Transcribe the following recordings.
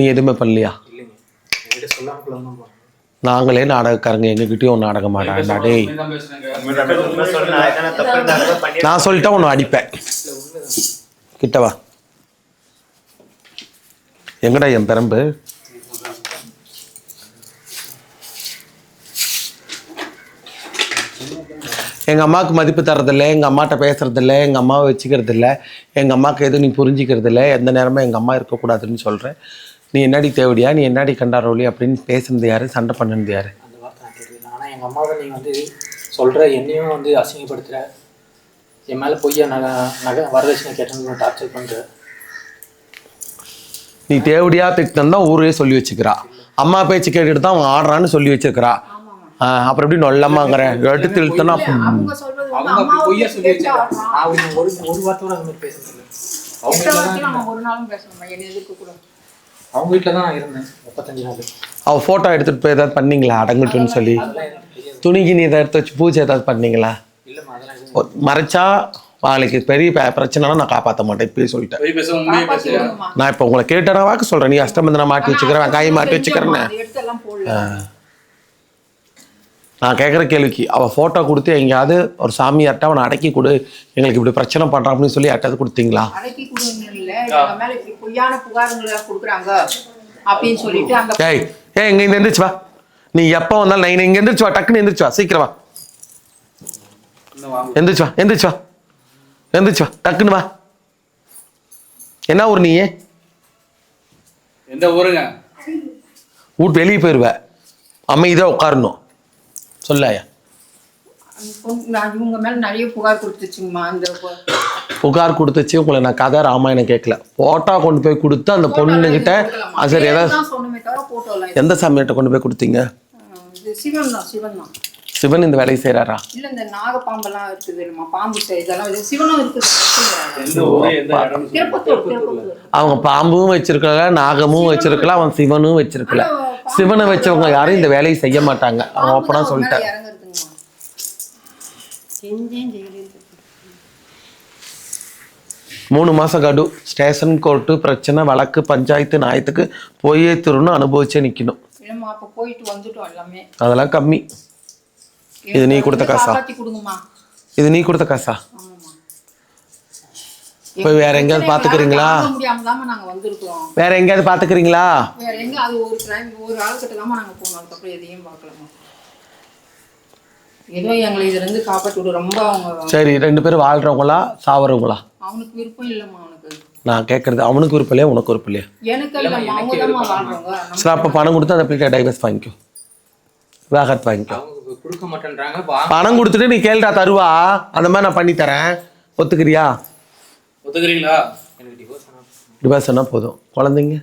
நீ எதுவுமே பண்ணலையா? நாங்களே நாடகக்காரங்க எங்ககிட்டயும் நாடகம் மாட்டாங்க. டேய். நான் சொல்லிட்டா உன்னை அடிப்பேன். கிட்டவா எங்கடா என் பெரம்பு? எங்கள் அம்மாவுக்கு மதிப்பு தரதில்ல எங்கள் அம்மாட்ட பேசுறதில்ல எங்கள் அம்மாவை வச்சுக்கிறது இல்ல எங்கள் அம்மாவுக்கு எதுவும் நீ புரிஞ்சிக்கிறது இல்ல எந்த நேரமும் எங்கள் அம்மா இருக்கக்கூடாதுன்னு சொல்கிறேன் நீ என்னடி தேவடியா நீ என்னடி கண்டாரோலி அப்படின்னு பேசுனது யாரு சண்டை பண்ணது யாரு? அந்த வார்த்தை நான் கேட்டது ஆனால் எங்கள் அம்மாவை நீ வந்து சொல்கிற என்னையும் வந்து அசிங்கப்படுத்துகிற என் மேலே பொய்யா நகை நகை வரதட்சணை கேட்டேன்னு டார்ச்சர் பண்ணுற நீ தேவடியா திட்டம் தான் ஊரே சொல்லி வச்சுக்கிறா. அம்மா பேச்சு கேட்டுட்டு தான் அவன் ஆடுறான்னு சொல்லி வச்சிருக்கிறா. அப்புறம் எப்படி நொல்லமாங்கிற எடுத்து இழுத்தனா அவங்க வீட்டில் தான் இருந்தேன். முப்பத்தஞ்சு நாள். அவ ஃபோட்டோ எடுத்துட்டு போய் ஏதாவது பண்ணீங்களா? அடங்கட்டுன்னு சொல்லி. துணிக்கு நீ எடுத்து வச்சு பூஜை ஏதாவது பண்ணீங்களா? மறைச்சா நாளைக்கு பெரிய பிரச்சனைனா நான் காப்பாற்ற மாட்டேன் இப்பயே சொல்லிட்டேன். நான் இப்போ உங்களை கேட்ட நான் வாக்கு சொல்றேன். நீ அஷ்டமந்தனை மாட்டி வச்சுக்கிறேன் வெங்காயம் மாட்டி வச்சுக்கிறேன்னு அதை எடுத்து எல்லாம் போடல நான் கேட்குற கேள்விக்கு அவள் ஃபோட்டோ கொடுத்து எங்கேயாவது ஒரு சாமியார்ட்ட அவனை அடக்கி கொடு எங்களுக்கு இப்படி பிரச்சனை பண்ணுறான் அப்படின்னு சொல்லி யார்ட்டாவது கொடுத்தீங்களா? அடக்கி கொடுங்க இல்ல எங்க மேல இப்படி பொய்யான புகாருங்களை கொடுக்குறாங்க அப்படின்னு சொல்லிட்டு அந்த ஏய் ஏய் இங்கே இந்த எந்திரிச்சு வா. நீ எப்போ வந்தாலும் நான் இங்கே எந்திரிச்சு வா டக்குன்னு எந்திரிச்சு வா சீக்கிரம் வா. எந்திரிச்சு வா எந்திரிச்சு வா. எந்திரிச்சு வா டக்குன்னு வா. என்ன ஊர் நீ? எந்த ஊருங்க? வீட்டு வெளியே போயிடுவ அமைதியாக உட்காரணும். சொல்லாயா? புகார் கொடுத்துச்சு உங்களை நான் கதை ராமாயணம் கேட்கல. போட்டோ கொண்டு போய் கொடுத்து அந்த பொண்ணுகிட்ட சரி ஏதாவது எந்த சாமியார்ட்ட கொண்டு போய் கொடுத்தீங்க? சிவன் இந்த வேலையை செய்கிறாரா இல்ல இந்த நாகப்பாம்பெல்லாம் இருக்குது பாம்பு செ- இதெல்லாம் இது சிவனும் இருக்குது அவங்க பாம்பும் வச்சிருக்கலாம் நாகமும் வச்சிருக்கலாம் அவன் சிவனும் வச்சிருக்கல. சிவனை வச்சவங்க யாரும் இந்த வேலையை செய்ய மாட்டாங்க. அவன் அப்பனா சொல்லிட்டேன். மூணு மாசம் கடு. ஸ்டேஷன் கோர்ட்டு பிரச்சனை வழக்கு பஞ்சாயத்து நியாயத்துக்கு போயே திருன்னு அனுபவிச்சே எல்லாமே. அதெல்லாம் கம்மி. இது நீ கொடுத்த காசா? இது நீ கொடுத்த காசா? போய் வேற எங்கேயாவது பாத்துக்கிறீங்களா? வேற எங்கேயாவது பாத்துக்கிறீங்களா? வேற எங்க அது ஒரு கிரைம் ஒரு ஆள்கிட்ட தாம்மா நாங்க போனோம். அதுக்கப்புறம் எதையும் பார்க்கலாமா ஏதோ எங்களை இதுல இருந்து விடு ரொம்ப அவங்க சரி ரெண்டு பேரும் வாழ்றவங்களா சாவறவங்களா? அவனுக்கு விருப்பம் இல்லம்மா அவனுக்கு. நான் கேட்கறது அவனுக்கு விருப்பம் இல்லையா உனக்கு விருப்பம் இல்லையா? எனக்கு இல்லம்மா அவங்க தாம்மா வாழ்றவங்க. சரி அப்போ பணம் கொடுத்து அந்த பிள்ளைகிட்ட டைவர்ஸ் வாங்கிக்கோ. விவாகரத்து வாங்கிக்கோ. கொடுக்க மாட்டேன்றாங்க பணம் கொடுத்துட்டு நீ கேளுடா தருவா. அந்த மாதிரி நான் பண்ணி தரேன் ஒத்துக்கிறியா? ஒத்துக்கிறீங்களா? எனக்கு டிவோர்ஸ் ஆனால் போதும். குழந்தைங்க?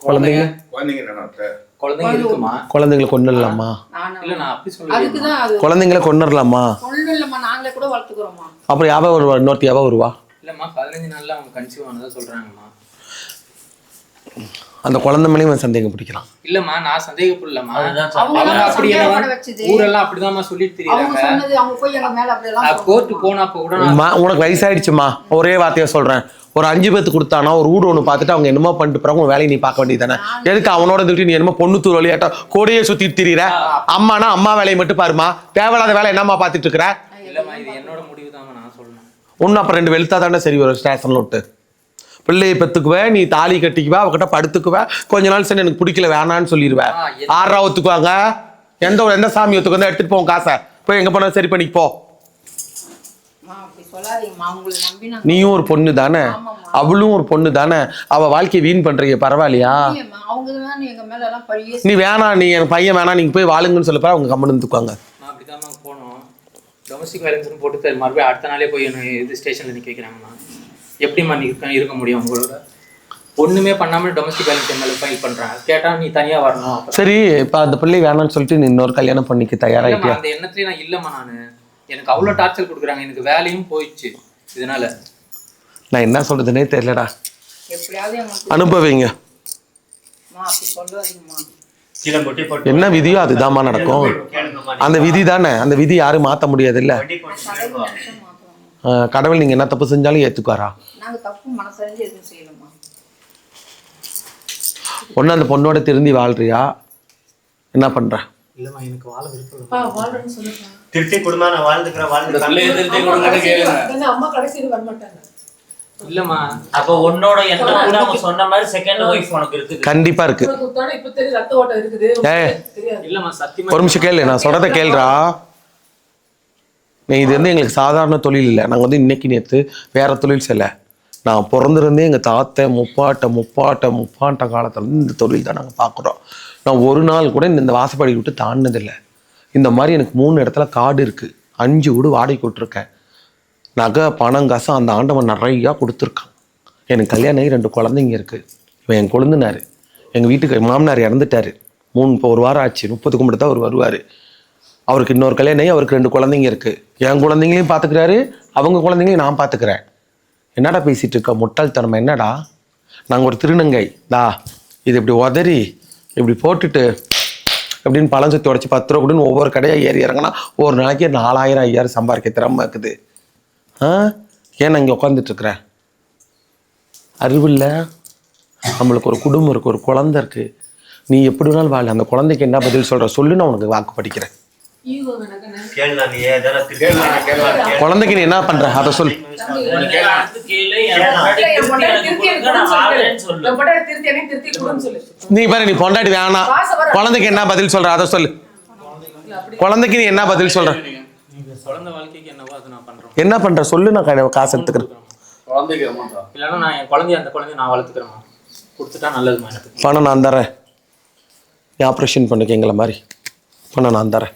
குழந்தைங்க? குழந்தைங்களை கொண்டுடலாமா நானும் இல்லை நான் அப்படி சொல்லல. அதுக்கு தான் அது குழந்தைங்களை வளர்த்துக்கிறோம்மா அப்புறம் யாவ வருவா இன்னொருத்தி யாவ வருவா? இல்லைம்மா பதினஞ்சு நாள்ல அவங்க கன்சீவ் ஆனதா சொல்றாங்கம்மா. அந்த குழந்தை மேலேயும் இவன் சந்தேகம் பிடிக்கிறான். இல்லம்மா நான் சந்தேகப்படலம்மா. அவங்க தான் அப்படி. ஊரெல்லாம் அப்படிதாம்மா சொல்லிட்டு அவங்க தெரியுறாங்க சொன்னது அவங்க போய் எங்க மேல அப்படியெல்லாம் நான் கோர்ட்டு போனப்ப கூட உனக்கு வயசாயிடுச்சுமா? ஒரே வார்த்தையை சொல்றேன். ஒரு அஞ்சு பேத்து கொடுத்தானா ஒரு வீடு ஒன்று பார்த்துட்டு அவங்க என்னமோ பண்ணிட்டு போறாங்க உன் வேலையை நீ பார்க்க வேண்டியதானே எதுக்கு அவனோட இருந்துட்டு நீ என்னமோ பொண்ணு தூர் வழியாட்ட கோடையே சுத்திட்டு திரியிற. அம்மானா அம்மா வேலையை மட்டும் பாருமா. தேவையில்லாத வேலை என்னம்மா பார்த்துட்டு இருக்கிற? இல்லம்மா இது என்னோட முடிவு நான் சொல்லணும் ஒன்றும் அப்புறம் ரெண்டு வெளுத்தா தானே சரி வரும் ஸ்டேஷனில் விட்டு. பிள்ளையை பெற்றுக்குவ நீ தாலி கட்டிக்குவ அவகிட்ட படுத்துக்குவ. கொஞ்ச நாள் சரி எனக்கு பிடிக்கல வேணான்னு சொல்லிடுவேன் ஆறா ஒத்துக்குவாங்க எந்த ஒரு எந்த சாமி ஒத்துக்கு எடுத்துட்டு போவோம் காசை. போய் எங்க போனா சரி பண்ணிக்கு போ. நீயும் ஒரு பொண்ணு தானே. அவளும் ஒரு பொண்ணு தானே? அவ வாழ்க்கையை வீண் பண்றீங்க பரவாயில்லையா? இல்லையம்மா, அவங்க தான் எங்க மேல எல்லாம் பழிய நீ வேணாம் நீ எனக்கு பையன் வேணாம் நீங்க போய் வாழுங்கன்னு சொல்லப்ப அவங்க கம்மன் இருந்துக்குவாங்க. போனோம். டொமஸ்டிக் வயலன்ஸ்னு போட்டு மறுபடியும் அடுத்த நாளே போய் இது ஸ்டேஷன்ல நிக்க வைக்கிறாங்கம்மா. எப்படிம்மா நிற்க இருக்க முடியும் உங்களோட? ஒண்ணுமே பண்ணாம டொமஸ்டிக் வயலன்ஸ் மேல ஃபைல் பண்றாங்க கேட்டா நீ தனியா வரணும். சரி இப்ப அந்த பிள்ளை வேணாம்னு சொல்லிட்டு நீ இன்னொரு கல்யாணம் பண்ணிக்க இல்லம்மா, தயாராயிட்டியா அந்த எண்ணத்துலயே நான் இல்லம்மா நானு. எனக்கு அவ்வளவு டார்ச்சர் கொடுக்குறாங்க. எனக்கு வேலையும் போயிடுச்சு இதனால. நான் என்ன சொல்றதுனே தெரியலடா. அனுபவிங்க. என்ன விதியோ அதுதாம்மா நடக்கும். அந்த விதி தானே. அந்த விதி யாரும் மாத்த முடியாது இல்ல கடவுள் நீங்க என்ன தப்பு செஞ்சாலும் செய்யலம்மா. ஒண்ணு அந்த பொண்ணோட திருந்தி வாழ்றியா? என்ன பண்ற? இல்லம்மா அப்போ உன்னோட கூட அவங்க சொன்ன மாதிரி செகண்ட் உனக்கு கண்டிப்பா இருக்கு. உனக்கு உத்தான இப்ப தெரியும் ரத்த ஓட்டம் இருக்குது. ஏய். தெரியாது. இல்லம்மா சத்தியமா ஒரு நிமிஷம் கேளு நான் சொல்றத கேளுடா. நீ இது வந்து எங்களுக்கு சாதாரண தொழில் இல்லை. நாங்கள் வந்து இன்னைக்கு நேற்று வேறு தொழில் செய்யலை. நான் பிறந்திருந்தே எங்கள் தாத்தை முப்பாட்ட முப்பாட்ட முப்பாட்ட காலத்துலேருந்து இந்த தொழில் தான் நாங்கள் பார்க்குறோம் நான் ஒரு நாள் கூட இந்த இந்த வாசப்படி விட்டு தாண்டினதில்லை. இந்த மாதிரி எனக்கு மூணு இடத்துல காடு இருக்குது அஞ்சு வீடு வாடகை விட்டுருக்கேன். நகை பணம் காசு அந்த ஆண்டவன் நிறையா கொடுத்துருக்கான். எனக்கு கல்யாணம் ஆகி ரெண்டு குழந்தைங்க இருக்குது இவன் என் கொழுந்தினார். எங்கள் வீட்டுக்கு மாமனார் இறந்துட்டாரு. மூணு இப்போ ஒரு வாரம் ஆச்சு. முப்பது கும்பிட்டு தான் அவர் வருவார். அவருக்கு இன்னொரு கல்யாணம் ஆகி அவருக்கு ரெண்டு குழந்தைங்க இருக்குது என் குழந்தைங்களையும் பார்த்துக்கிறாரு அவங்க குழந்தைங்களையும் நான் பார்த்துக்கிறேன் என்னடா பேசிகிட்டு இருக்க? முட்டாள்தனம்? என்னடா? நாங்கள் ஒரு திருநங்கை. தா இது இப்படி உதறி இப்படி போட்டுட்டு அப்படின்னு பழம் சுற்றி உடச்சி பத்து ரூபா கொடுன்னு ஒவ்வொரு கடையாக ஏறி இறங்கினா ஒரு நாளைக்கு நாலாயிரம் ஐயாயிரம் சம்பாதிக்க திறமை இருக்குது. ஆ? ஏன் நான் இங்கே உட்காந்துட்ருக்குறேன் அறிவில்ல நம்மளுக்கு ஒரு குடும்பம் இருக்குது ஒரு குழந்த இருக்குது நீ எப்படி வேணாலும் வாழ. அந்த குழந்தைக்கு என்ன பதில் சொல்கிற சொல்லு நான் உனக்கு வாக்கு படிக்கிறேன். குழந்தைக்கு நீ என்ன பண்ணுற அதை சொல்லு. நீ பாரு நீ பொண்டாட்டி வேணாம் குழந்தைக்கு என்ன பதில் சொல்ற? அதை சொல்லு. குழந்தைக்கு நீ என்ன பதில் சொல்ற? குழந்தை வாழ்க்கைக்கு என்னவோ அதை நான் பண்றேன். என்ன பண்ற? சொல்லு நான் காசு எடுத்துக்கிறேன். குழந்தைக்கு அமௌண்டா இல்லைன்னா நான் என் குழந்தைய அந்த குழந்தைய நான் வளர்த்துக்கிறேம்மா கொடுத்துட்டா நல்லதுமா எனக்கு. பணம் நான் தரேன். நீ ஆப்ரேஷன் பண்ணிக்க எங்களை மாதிரி. பணம் நான் தரேன்.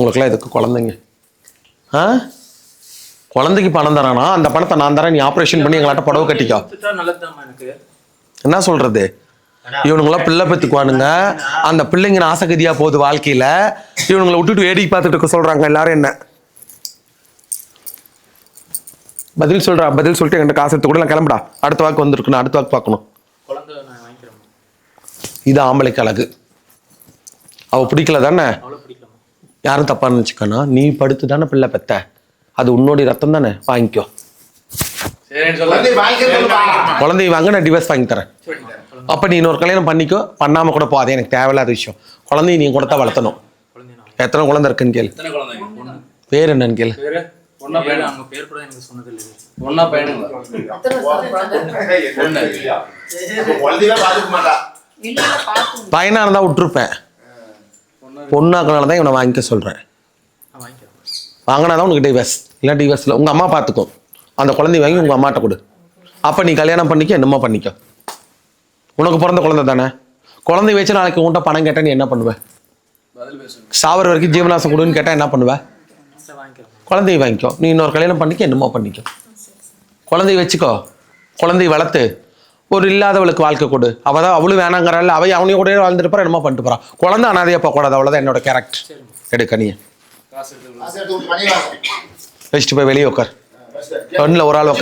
உங்களுக்குலாம் இதுக்கு குழந்தைங்க? ஆ? குழந்தைக்கு பணம் தரானா? அந்த பணத்தை நான் தரேன் நீ ஆப்ரேஷன் பண்ணி எங்களாட்ட புடவை கட்டிக்கோ. என்ன சொல்றது? இவனுங்களாம் பிள்ளை பெற்றுக்குவானுங்க அந்த பிள்ளைங்க ஆசகதியா போகுது வாழ்க்கையில. இவனுங்களை விட்டுட்டு வேடிக்கை பார்த்துட்டு இருக்க சொல்றாங்க. எல்லாரும் என்ன? பதில் சொல்றா பதில் சொல்லிட்டு என்கிட்ட காசு எடுத்து கூட. நான் கிளம்புடா. அடுத்த வாக்கு வந்திருக்கு நான் அடுத்த வாக்கு பார்க்கணும். இது ஆம்பளைக்கு அழகு. அவ பிடிக்கல தானே? யாரும் தப்பா நினச்சிக்கணும் நீ படுத்து தானே பிள்ளை பெத்த? அது உன்னோட ரத்தம் தானே? வாங்கிக்கோ. குழந்தைய வாங்க நான் டிவோர்ஸ் வாங்கி தரேன். அப்ப நீ இன்னொரு கல்யாணம் பண்ணிக்கோ பண்ணாம கூட போகாது. எனக்கு தேவையில்லாத விஷயம். குழந்தைய நீ கூட தான் வளர்த்தணும். எத்தனை குழந்தை இருக்குன்னு கேளு. பேர் என்னன்னு கேளு. பையனா இருந்தா விட்டுருப்பேன். பொண்ணாக்கனால தான் இவனை வாங்கிக்க சொல்கிறேன் வாங்கினா தான் உனக்கு டிவர்ஸ் இல்லை டிவர்ஸில் உங்கள் அம்மா பார்த்துக்கோ அந்த குழந்தைய வாங்கி உங்கள் அம்மாட்ட கொடு. அப்போ நீ கல்யாணம் பண்ணிக்க என்னமோ பண்ணிக்கோ. உனக்கு பிறந்த குழந்தை தானே? குழந்தை வச்சு நாளைக்கு உன்கிட்ட பணம் கேட்டால் நீ என்ன பண்ணுவ? சாவர வரைக்கும் ஜீவனாசம் கொடுன்னு கேட்டால் என்ன பண்ணுவ? குழந்தைய வாங்கிக்கோ. நீ இன்னொரு கல்யாணம் பண்ணிக்க என்னமோ பண்ணிக்கோ. குழந்தைய வச்சுக்கோ. குழந்தைய வளர்த்து. ஒரு இல்லாதவளுக்கு வாழ்க்கை கொடு. அவ தான் அவளும் வேணாங்கிறாள் அவ அவனையும் கூட வாழ்ந்துட்டு போறா என்னமோ பண்ணிட்டு போறான் குழந்தை அனாதையா போகக்கூடாது அவ்வளோதான் என்னோட கேரக்டர் எடுக்க நீ. வச்சுட்டு போய் வெளியே உட்கார் ஒரு ஆள் உட்கார்